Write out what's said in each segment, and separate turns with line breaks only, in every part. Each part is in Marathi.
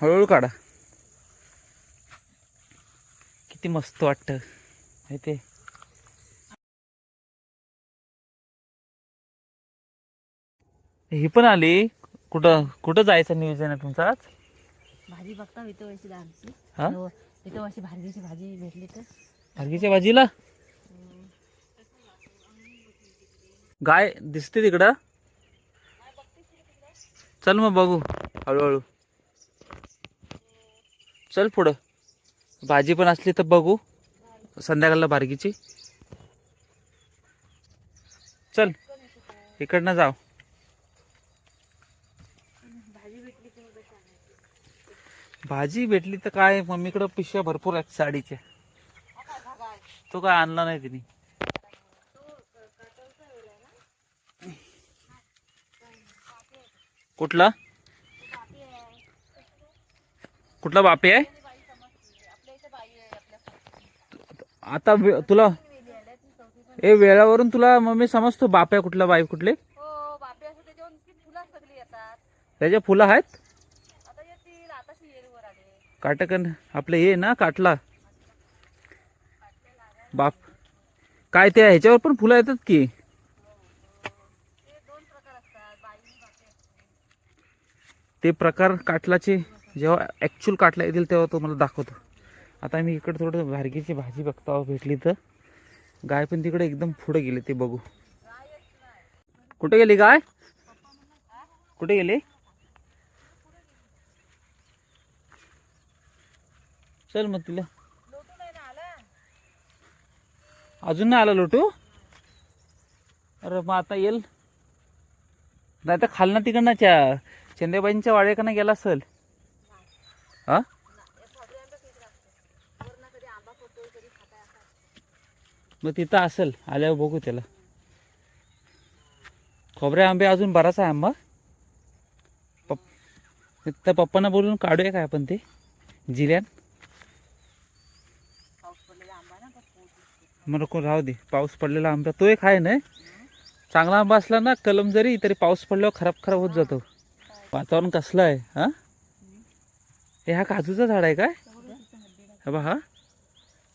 हळूहळू काढा. किती मस्त वाटतं माहिती ही पण आली. कुठं कुठं जायचं नियोजन आहे तुमचं आज?
भाजी बघता इथं अशी आमची.
हा?
हो, इथं अशी भाजीची भाजी भेटली तर.
भार्गीच्या भाजीला? गाय दिसते तिकडं. चल मग बघू हळूहळू. चल पुढं. भाजी पण असली तर बघू. संध्याकाळला बारगीची. चल इकडनं जाव. भाजी भेटली तर काय? मम्मीकडं पिशव्या भरपूर आहेत साडीच्या तो काय आणला नाही तिने. कुठला? कुठला बापी आहे? आता तुला ए वेळावरून तुला मम्मी समजतो बाप्या कुठला बाई कुठले?
हो
त्याच्या फुलं आहेत? काटकन आपलं हे ना काटला. बाप. काय ते ह्याच्यावर पण फुलं येतात की?
ते प्रकार
काटलाचे. जेव्हा ॲक्च्युअल काटला येतील तेव्हा तुम्हाला दाखवतो. आता मी इकडे थोडं भार्गीची भाजी बघतो भेटली तर. गाय पण तिकडे एकदम पुढे गेली ते बघू. कुठे गेली गाय? कुठे गेली? चल मग तिला. अजून नाही आला लोटू? अरे मग आता येईल. नाही तर खालना तिकडनं च्या चंदेबाईंच्या वाड्याकडनं गेला असेल. हा? मग तिथं असेल आल्यावर बघू त्याला. खोबरे आंबे अजून बराच आहे आंबा. पप पप्पांना बोलून काढूया काय आपण ते. जिऱ्यान
पाऊस
मग नको राहू दे. पाऊस पडलेला आंबा तो एक आहे ना चांगला आंबा असला ना कलम जरी तरी पाऊस पडल्यावर खराब खराब होत जातो. वातावरण कसलं आहे हा? हे हा काजूचं झाड आहे काय? हा बा हा.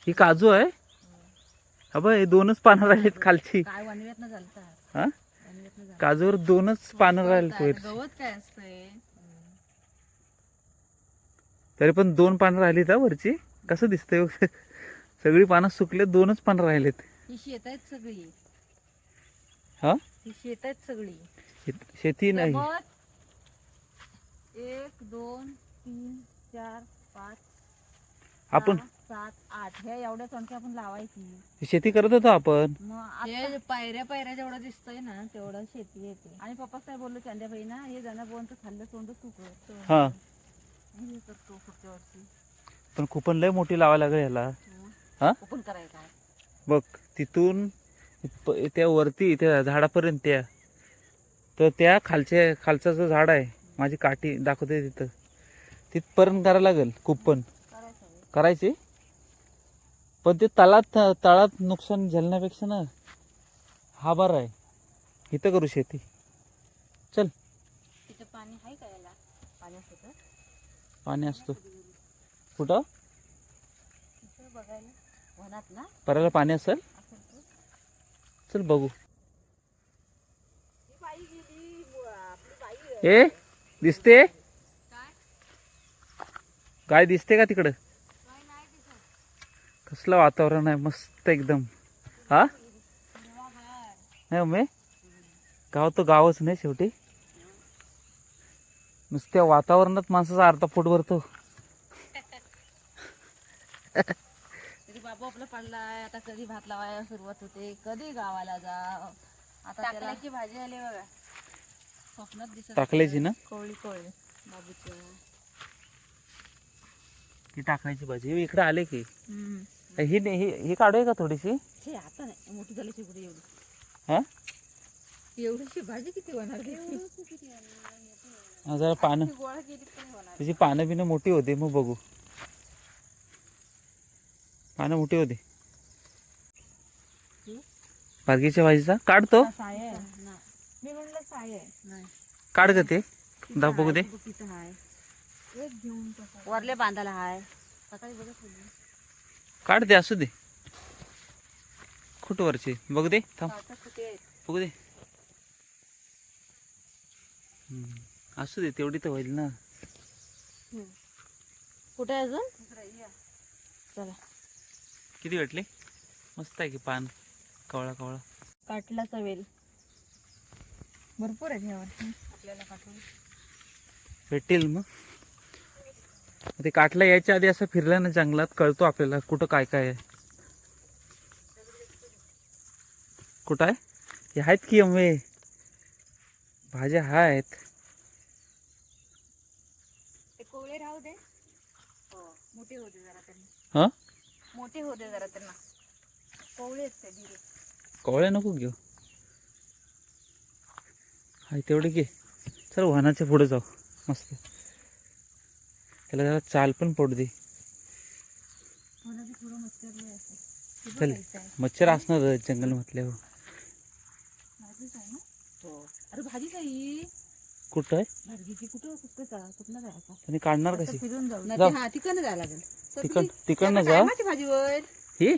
ही काजू आहे. हा बा हे दोनच पानं राहिलीत खालची. हा? काजूवर दोनच पानं राहिलीत वर
गवत काय असतंय?
तरी पण दोन पानं राहिलीत हा वरची. कसं दिसतंय. सगळी पानं सुकले दोनच पानं राहिलेत.
ही शेत आहेत सगळी.
हा?
शेत आहेत सगळी.
शेत- नाही.
एक दोन तीन चार पाच
आपण
सहा, सात आठ. ह्या एवढ्या चणक्या आपण लावायची.
शेती करत होतो आपण.
मग हे पायऱ्या पायऱ्या जेवढं दिसतंय ना तेवढं शेती येते. आणि पप्पा काय बोललो चांद्याबाई ना हे बोलतो खाल्लं तोंड चुकलं
हा.
हे करतो पुढच्या वर्षी.
पण कुपन लय मोठी लावायला लागेल ह्याला. हा?
ओपन करायचं आहे.
बघ तिथून प- त्या वरती त्या झाडापर्यंत त्या. तर त्या खालच्या खालचं जो झाड आहे माझी काठी दाखवते तिथं. तिथपर्यंत करायला लागेल कुपन.
करायचं?
पण ते तळात तळात नुकसान झेलण्यापेक्षा ना हा बरा आहे. इथं करू शेती. चल.
तिथं पाणी आहे का याला? पाणी असतं?
पाणी असतो. कुठं?
तिथं बघायला. वनात ना?
परायला पाणी असेल. चल बघू. ए दिसते?
काय
दिसते का तिकडं?
काय नाही दिसत
कसलं वातावरण आहे मस्त एकदम. हा. नाही मम्मी? गाव तर गावच नाही शेवटी. नुसत्या वातावरणात माणसाचा अर्धा पोट भरतो.
तरी बाबू आपला पडलाय आता कधी भात लावायला सुरुवात होते कधी गावाला जा आता टाकल्याची भाजी आली बघा. स्वप्नात दिसत
टाकल्याची ना?
कोळी कोळी. बाबूच्या
ही टाकायची भाजी. इकडे आले की. ही ही ही काढूया का थोडीशी?
आता नाही. मोठी झाली शेवटी एवढी.
हा?
एवढीशी भाजी किती होणार
हा, जरा पानं.
गोळा केली पण होणार
त्याची पानं बिनं मोठी होते मग बघू. पानं मोठी होते. बारगीच्या भाजीचा? काढतो.
साय आहे. मी म्हणलं साय आहे. नाही
काढ ग ते. दा. बघू दे
वरले बांधायला हाय. सकाळी बघत.
काढ दे असू दे. कुठं वरची बघू दे थांब? बघू दे. असू दे तेवढी तर होईल ना.
कुठे आहे अजून? चला.
किती भेटले? मस्त आहे की पान. कवळा कवळा.
काटला चवेल. भरपूर आहे ह्यावर आपल्याला काटून.
भेटेल मग. ते काटला यायच्या आधी असं फिरलं ना जंगलात कळतो आपल्याला कुठं काय काय आहे. कुठं आहे? हे आहेत की अम्मे? भाज्या आहेत.
कोवळे राहू दे. हो मोठे होते जरा त्यांना.
हा?
मोठे होते जरा त्यांना. कोवळे धीरे.
नको घेऊ. हाय तेवढे घे. चल वाहनाच्या पुढे जाऊ. मस्त. त्याला जरा चाल पण पडू दे. चल. मच्छर असणार जंगल म्हटल्यावर. कुठं आहे? काढणार कशी? तिकड तिकडनं जा ही?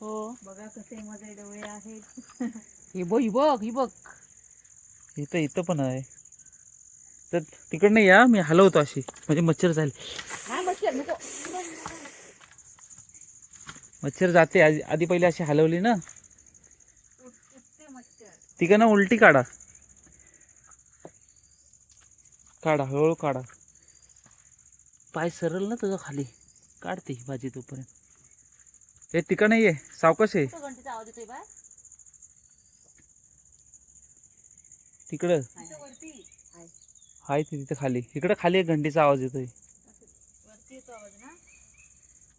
हो. बघा कसे मजे डोळे आहेत. ही बघ ही बघ ही बघ.
इथं इथं पण आहे. तर तिकडनं या मी हलवतो अशी. म्हणजे मच्छर
हा मच्छर
जाते. आधी आधी पहिले अशी हलवली ना. तिकडनं उलटी काढा. काढा हळूहळू काढा. पाय सरल ना तुझं खाली. काढते भाजी तोपर्यंत. हे ये. सावकाश आहे
येतोय बाय
तिकडं. आहे ते तिथं खाली. इकडं खाली एक घंटीचा आवाज येतोय.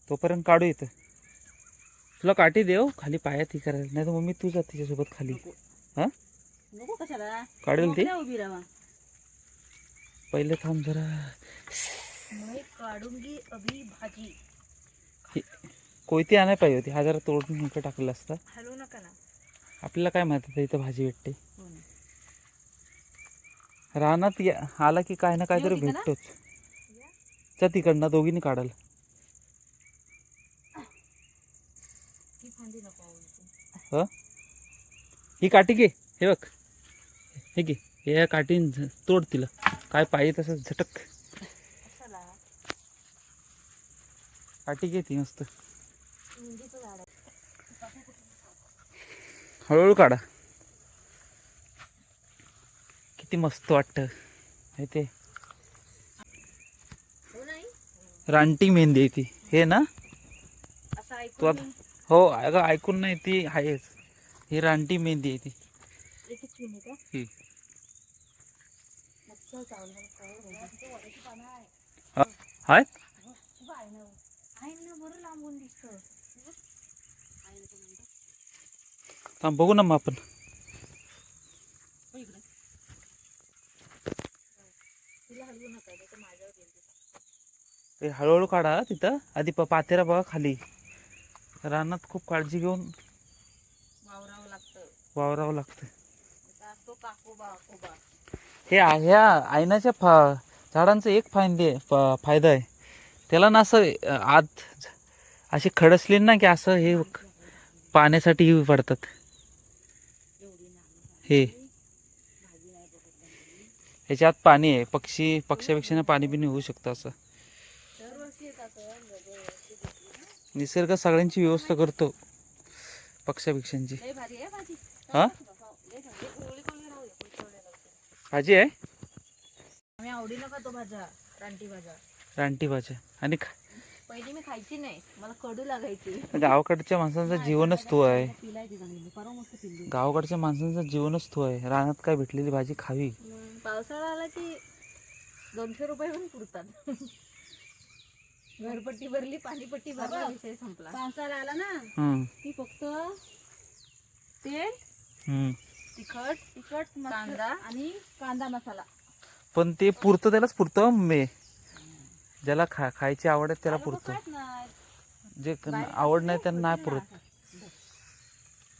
तोपर्यंत काढू येतं तुला काठी देव खाली पायात ही करायला. नाही तर मम्मी तू जा तिच्यासोबत खाली. हा? काढेल ती? पहिले थांब जरा.
मैं काढूंगी अभी भाजी.
कोयती आणाय पाहिजे होती. हा जरा तोडून इकडे टाकलं असता.
हलवू नका ना.
आपल्याला काय माहिती इथं भाजी भेटते. रानात या आला की काय ना काहीतरी? भेटतोच. त्या तिकडनं दोघींनी काढायला.
ही?
काठी घे हे बघ. हे घे हे काठीन तोड तिला. काय पाहिजे तसं झटक. काठी घे ती मस्त. हळूहळू काढा. किती मस्त वाटतं. हे ते. रानटी मेहंदी आहे ती. हे ना? तू आता हो अगं ऐकून नाही ती आहेच. ही रानटी मेहंदी आहे ती.
एकच थांब बघू
ना
मग आपण काय तिथे वडाची पानं आहे
हा हाय
उभं आहे ना आहे ना बरं लांबून दिसतं आहे ना तो म्हणतो.
थांब बघू ना मग आपण
हो इकडे तिला हलवू नका नाही तर माझ्यावर येईल ते.
हळूहळू काढा तिथं. आधी प पातेरा बघा खाली. रानात खूप काळजी घेऊन
वावरावं लागतं.
वावरावं लागतं.
आता
हे ह्या आयनाच्या फा झाडांचं एक फायदे फायदा आहे. त्याला ना असं आत अशी खडसली ना की असं हे पाण्यासाठी पडतात. हे.
नाही.
ह्याच्यात पाणी आहे. पक्षी पक्षापेक्षा पाणी बिणी होऊ शकतं असं
दरवर्षी येत असं दरवर्षी घेतली ना.
निसर्ग सगळ्यांची व्यवस्था करतो. पक्षापेक्षांची
भाजी.
हा? भाजी आहे?
आम्ही आवडीनं खातो भाज्या रानटी भाज्या.
रानटी भाज्या. आणि
पहिली मी खायची नाही मला कडू लागायची.
गावाकडच्या माणसांचा जीवनच तो आहे. गावाकडच्या माणसांचा जीवनच तो आहे. रानात काय भेटलेली भाजी खावी.
पावसाळा आला की दोनशे रुपये पण पुरतात. घरपट्टी भरली पाणीपट्टी भरला विषय संपला. पावसाळा आला ना?
हम्म,
की फक्त तेल. तिखट तिखट कांदा आणि कांदा मसाला.
पण ते पुरतं त्यालाच पुरतं मे. ज्याला खा खायची आवड आहे त्याला पुरतं. जे आवड नाही त्यांना नाही पुरत.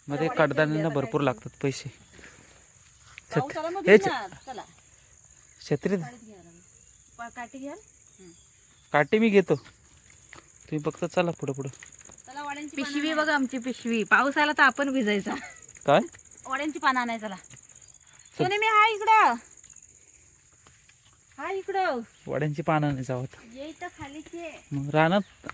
मग ते कडधान्यांना भरपूर लागतात पैसे. छत्री
घ्या काठी घ्याल
काटे मी घेतो. तुम्ही फक्त चला पुढं पुढं.
चला वाड्यांची पिशवी बघा आमची पिशवी. पाऊस आला तर आपण भिजायचा.
काय?
वाड्यांची पानं आणाय चला. सोने मी हा इकडं. हा इकडं.
वड्यांची पानं नाही
ये इथं खालीच ये
मग रानात